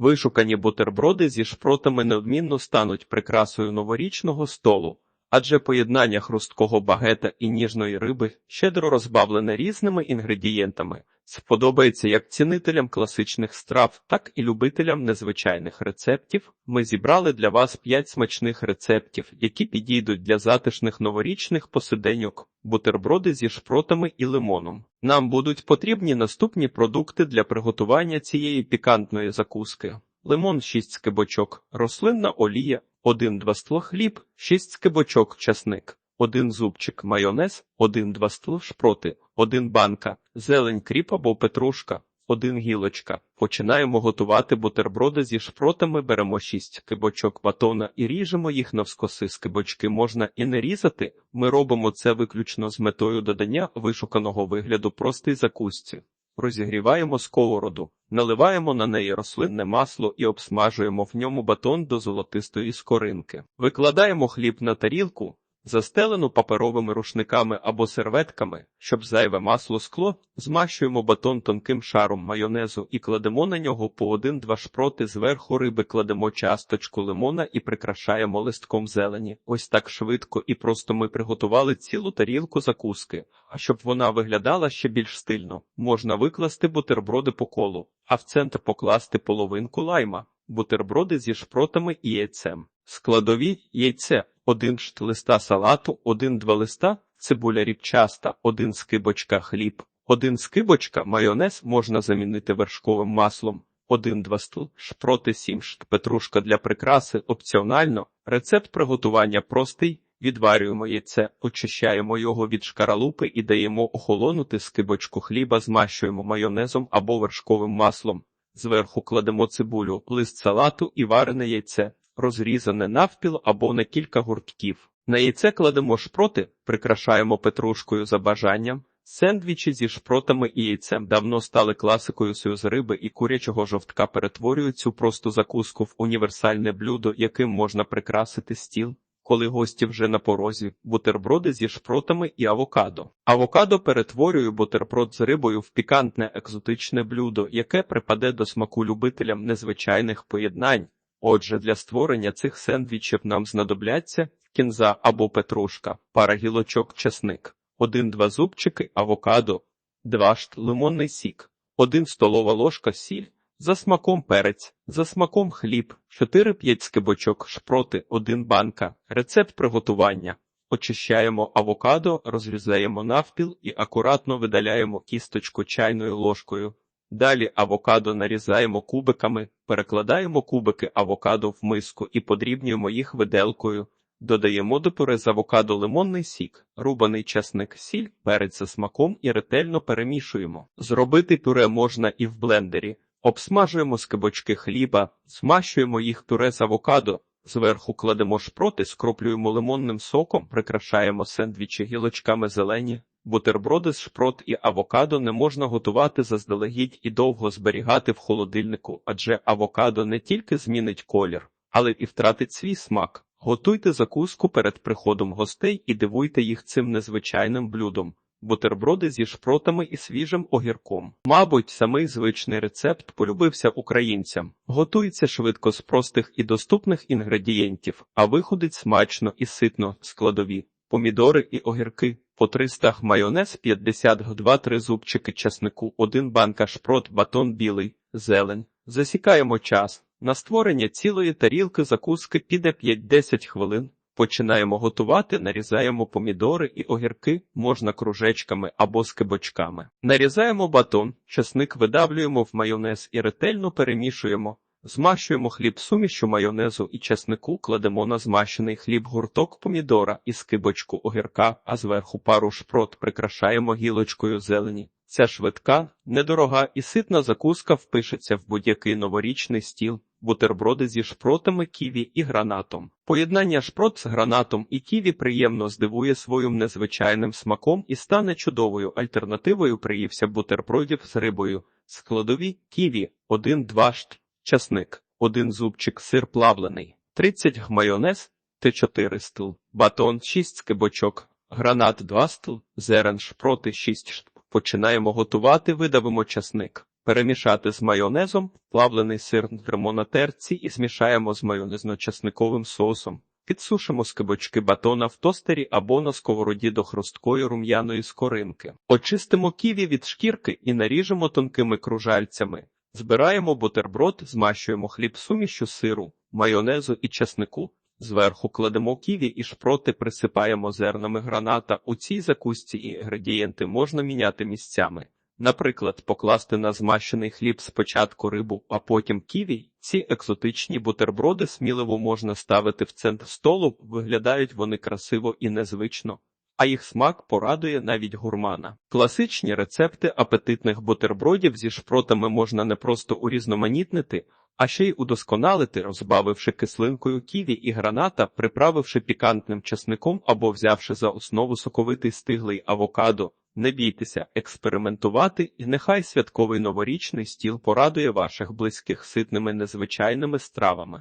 Вишукані бутерброди зі шпротами неодмінно стануть прикрасою новорічного столу, адже поєднання хрусткого багета і ніжної риби, щедро розбавлене різними інгредієнтами, сподобається як цінителям класичних страв, так і любителям незвичайних рецептів. Ми зібрали для вас 5 смачних рецептів, які підійдуть для затишних новорічних посиденьок, бутерброди зі шпротами і лимоном. Нам будуть потрібні наступні продукти для приготування цієї пікантної закуски. Лимон 6 скибочок, рослинна олія, 1-2 стл хліб, 6 скибочок часник, 1 зубчик майонез, 1-2 стл шпроти, 1 банка, зелень кріп або петрушка, 1 гілочка. Починаємо готувати бутерброди зі шпротами, беремо 6 кибочок батона і ріжемо їх навскоси. Скибочки можна і не різати, ми робимо це виключно з метою додання вишуканого вигляду простій закусці. Розігріваємо сковороду, наливаємо на неї рослинне масло і обсмажуємо в ньому батон до золотистої скоринки. Викладаємо хліб на тарілку, застелену паперовими рушниками або серветками, щоб зайве масло скло, змащуємо батон тонким шаром майонезу і кладемо на нього по один-два шпроти зверху риби, кладемо часточку лимона і прикрашаємо листком зелені. Ось так швидко і просто ми приготували цілу тарілку закуски. А щоб вона виглядала ще більш стильно, можна викласти бутерброди по колу, а в центр покласти половинку лайма, бутерброди зі шпротами і яйцем. Складові яйце, один шт листа салату, один-два листа, цибуля рібчаста, один скибочка хліб, один скибочка майонез можна замінити вершковим маслом, один-два стл, шпроти сім шт, петрушка для прикраси, опціонально, рецепт приготування простий, Відварюємо яйце, очищаємо його від шкаралупи і даємо охолонути скибочку хліба, змащуємо майонезом або вершковим маслом. Зверху кладемо цибулю, лист салату і варене яйце, розрізане навпіл або на кілька гуртків. На яйце кладемо шпроти, прикрашаємо петрушкою за бажанням. Сендвічі зі шпротами і яйцем давно стали класикою союз риби і курячого жовтка перетворюють цю просту закуску в універсальне блюдо, яким можна прикрасити стіл коли гості вже на порозі, бутерброди зі шпротами і авокадо. Авокадо перетворює бутерброд з рибою в пікантне екзотичне блюдо, яке припаде до смаку любителям незвичайних поєднань. Отже, для створення цих сендвічів нам знадобляться кінза або петрушка, пара гілочок чесник, один-два зубчики авокадо, два шт лимонний сік, один столова ложка сіль, за смаком перець, за смаком хліб, 4-5 скибочок шпроти, 1 банка. Рецепт приготування. Очищаємо авокадо, розрізаємо навпіл і акуратно видаляємо кісточку чайною ложкою. Далі авокадо нарізаємо кубиками, перекладаємо кубики авокадо в миску і подрібнюємо їх виделкою. Додаємо до пюре з авокадо лимонний сік, рубаний часник, сіль, перець за смаком і ретельно перемішуємо. Зробити пюре можна і в блендері. Обсмажуємо скибочки хліба, змащуємо їх пюре з авокадо, зверху кладемо шпроти, скроплюємо лимонним соком, прикрашаємо сендвічі гілочками зелені. Бутерброди з шпрот і авокадо не можна готувати заздалегідь і довго зберігати в холодильнику, адже авокадо не тільки змінить колір, але і втратить свій смак. Готуйте закуску перед приходом гостей і дивуйте їх цим незвичайним блюдом бутерброди зі шпротами і свіжим огірком. Мабуть, самий звичний рецепт полюбився українцям. Готується швидко з простих і доступних інгредієнтів, а виходить смачно і ситно складові. Помідори і огірки, по 300 г майонез 50 г 2-3 зубчики часнику, 1 банка шпрот, батон білий, зелень. Засікаємо час. На створення цілої тарілки закуски піде 5-10 хвилин. Починаємо готувати, нарізаємо помідори і огірки, можна кружечками або скибочками. Нарізаємо батон, чесник видавлюємо в майонез і ретельно перемішуємо. Змащуємо хліб сумішю майонезу і чеснику, кладемо на змащений хліб гурток помідора і скибочку огірка, а зверху пару шпрот прикрашаємо гілочкою зелені. Ця швидка, недорога і ситна закуска впишеться в будь-який новорічний стіл бутерброди зі шпротами ківі і гранатом. Поєднання шпрот з гранатом і ківі приємно здивує своїм незвичайним смаком і стане чудовою альтернативою приївся бутербродів з рибою, складові ківі, 1-2 шт, часник, 1 зубчик сир плавлений, 30 г майонез, Т4 стл, батон 6 скибочок, гранат 2 стл, зерен шпроти 6 шт. Починаємо готувати, видавимо часник. Перемішати з майонезом, плавлений сир тримо на терці і змішаємо з майонезно-часниковим соусом. Підсушимо скибочки батона в тостері або на сковороді до хрусткої рум'яної скоринки. Очистимо ківі від шкірки і наріжемо тонкими кружальцями. Збираємо бутерброд, змащуємо хліб сумішю сиру, майонезу і часнику. Зверху кладемо ківі і шпроти присипаємо зернами граната. У цій закусці інгредієнти можна міняти місцями. Наприклад, покласти на змащений хліб спочатку рибу, а потім ківі. Ці екзотичні бутерброди сміливо можна ставити в центр столу, виглядають вони красиво і незвично, а їх смак порадує навіть гурмана. Класичні рецепти апетитних бутербродів зі шпротами можна не просто урізноманітнити, а ще й удосконалити, розбавивши кислинкою ківі і граната, приправивши пікантним часником або взявши за основу соковитий стиглий авокадо. Не бійтеся експериментувати, і нехай святковий новорічний стіл порадує ваших близьких ситними незвичайними стравами.